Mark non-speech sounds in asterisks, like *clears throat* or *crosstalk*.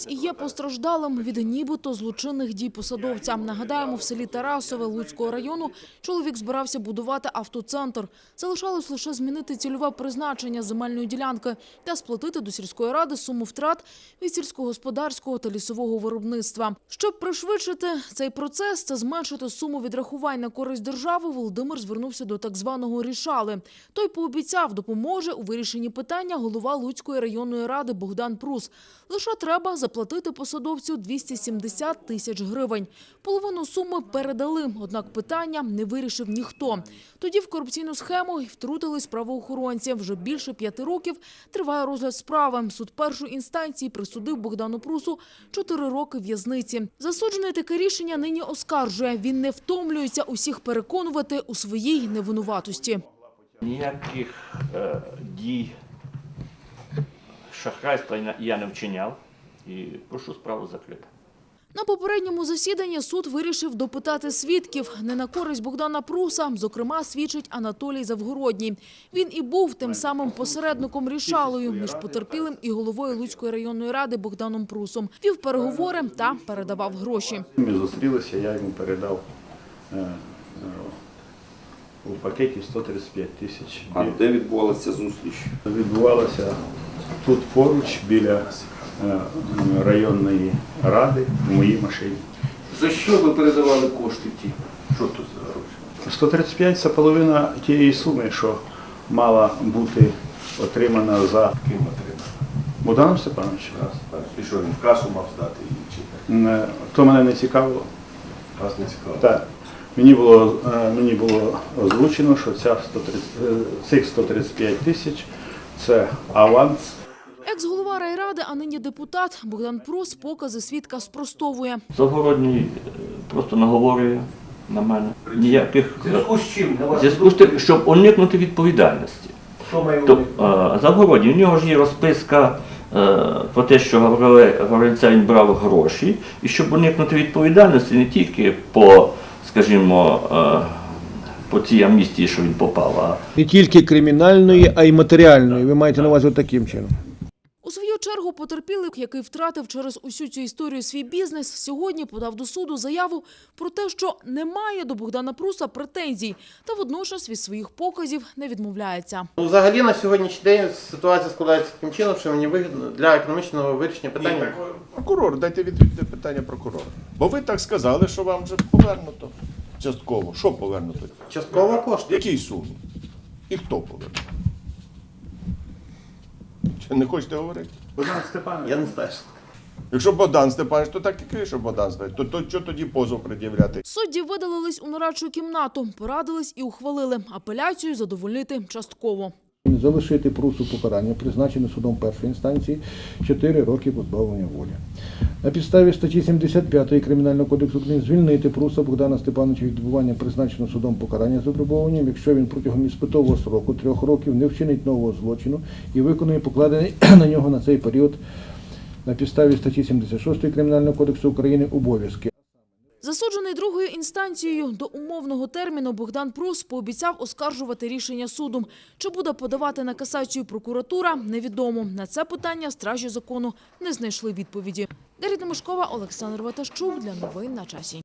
Хлопець і є постраждалим від нібито злочинних дій посадовця. Нагадаємо, в селі Тарасове Луцького району чоловік збирався будувати автоцентр. Залишалось лише змінити цільове призначення земельної ділянки та сплатити до сільської ради суму втрат від сільськогосподарського та лісового виробництва. Щоб пришвидшити цей процес та зменшити суму відрахувань на користь держави, Володимир звернувся до так званого рішали. Той пообіцяв, допоможе у вирішенні питання голова Луцької районної ради Богдан Прус. Лише треба заплатити посадовцю 270 тисяч гривень. Половину суми передали, однак питання не вирішив ніхто. Тоді в корупційну схему втрутились правоохоронці. Вже більше п'яти років триває розгляд справи. Суд першої інстанції присудив Богдану Прусу чотири роки в'язниці. Засуджений таке рішення нині оскаржує. Він не втомлюється усіх переконувати у своїй невинуватості. Ніяких е, дій шахрайства я- не вчиняв і прошу справу закрити. На попередньому засіданні суд вирішив допитати свідків. Не на користь Богдана Пруса, зокрема, свідчить Анатолій Завгородній. Він і був тим самим посередником рішалою між потерпілим і головою Луцької районної ради Богданом Прусом. Вів переговори та передавав гроші. Ми зустрілися, я йому передав е, е, у пакеті 135 тисяч. А де відбувалася зустріч? Відбувалося тут поруч біля районної ради в моїй машині. За що ви передавали кошти ті? Що тут за гроші? 135 – це половина тієї суми, що мала бути отримана за Ким отримали? Богданом Степановичем. І що він в касу мав здати її чи Е, То мене не цікавило. вас не цікаво? Так. Мені було, е, мені було озвучено, що ця 130, е, цих 135 тисяч це аванс Екс-голова райради, а нині депутат Богдан Прус покази свідка спростовує. Завгородній е, просто наговорює на мене. Ніяких зв'язку з тим, щоб уникнути відповідальності. Е, Завгородній, у нього ж є розписка е, про те, що Гаврильця він брав гроші, і щоб уникнути відповідальності не тільки по, скажімо, е, по цій амністії, що він попав, а Не тільки кримінальної, а й матеріальної. Ви маєте на увазі таким чином. Чергу потерпілий, який втратив через усю цю історію свій бізнес, сьогодні подав до суду заяву про те, що немає до Богдана Пруса претензій, та водночас від своїх показів не відмовляється. Ну, взагалі на сьогоднішній день ситуація складається таким чином, що мені вигідно для економічного вирішення питання. Прокурор, дайте відповідь на питання прокурора. Бо ви так сказали, що вам вже повернуто частково. Що повернуто? Частково кошти. Якій сумі? І хто повернув? Чи не хочете говорити? Богдан Степанович. Я не знаю. Якщо Богдан Степанович, то так і що Богдан Степанович. То, то що тоді позов пред'являти? Судді видалились у нарадчу кімнату, порадились і ухвалили апеляцію задовольнити частково. Залишити прусу покарання, призначене судом першої інстанції 4 роки позбавлення волі. На підставі статті 75 Кримінального кодексу України звільнити пруса Богдана Степановича від відбування призначеного судом покарання з випробуванням, якщо він протягом іспитового сроку трьох років не вчинить нового злочину і виконує покладений *clears throat* на нього на цей період на підставі статті 76 Кримінального кодексу України обов'язки. Засуджений другою інстанцією до умовного терміну Богдан Прус пообіцяв оскаржувати рішення суду. Чи буде подавати на касацію прокуратура, невідомо. На це питання стражі закону не знайшли відповіді. Дар'я Тимошкова, Олександр Ватащук для новин на часі.